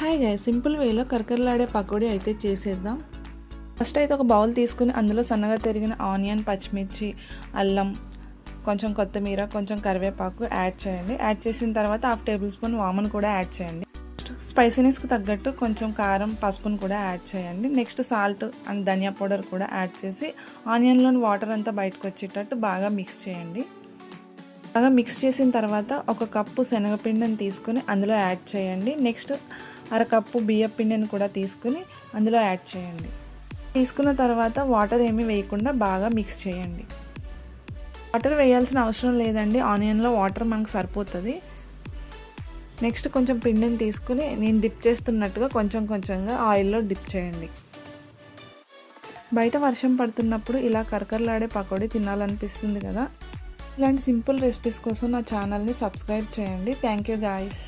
Hi simple వేలో కరకరలాడే పకోడీ అయితే చేసేద్దాం. ఫస్ట్ అయితే ఒక బౌల్ తీసుకుని అందులో సన్నగా తరిగిన ఆనియన్ పచ్చిమిర్చి అల్లం కొంచెం కొత్తిమీర కొంచెం కరివేపాకు యాడ్ చేయండి. యాడ్ చేసిన తర్వాత హాఫ్ టేబుల్ స్పూన్ వామన్ కూడా యాడ్ చేయండి. స్పైసీనెస్కి తగ్గట్టు కొంచెం కారం పసుపును కూడా యాడ్ చేయండి. Next salt and dhania powder కూడా యాడ్ చేసి ఆనియన్లోని వాటర్ అంతా బయటకు వచ్చేటట్టు బాగా మిక్స్ చేయండి. బాగా మిక్స్ చేసిన తర్వాత ఒక కప్పు శనగపిండిని తీసుకుని అందులో యాడ్ చేయండి. నెక్స్ట్ అరకప్పు బియ్యం పిండిని కూడా తీసుకుని అందులో యాడ్ చేయండి. తీసుకున్న తర్వాత వాటర్ ఏమీ వేయకుండా బాగా మిక్స్ చేయండి. వాటర్ వేయాల్సిన అవసరం లేదండి. ఆనియన్లో వాటర్ మనకు సరిపోతుంది. నెక్స్ట్ కొంచెం పిండిని తీసుకుని నేను డిప్ చేస్తున్నట్టుగా కొంచెం కొంచెంగా ఆయిల్లో డిప్ చేయండి. బయట వర్షం పడుతున్నప్పుడు ఇలా కరకరలాడే పకోడీ తినాలనిపిస్తుంది కదా. ఇలాంటి సింపుల్ రెసిపీస్ కోసం నా ఛానల్ని సబ్స్క్రైబ్ చేయండి. Thank you guys.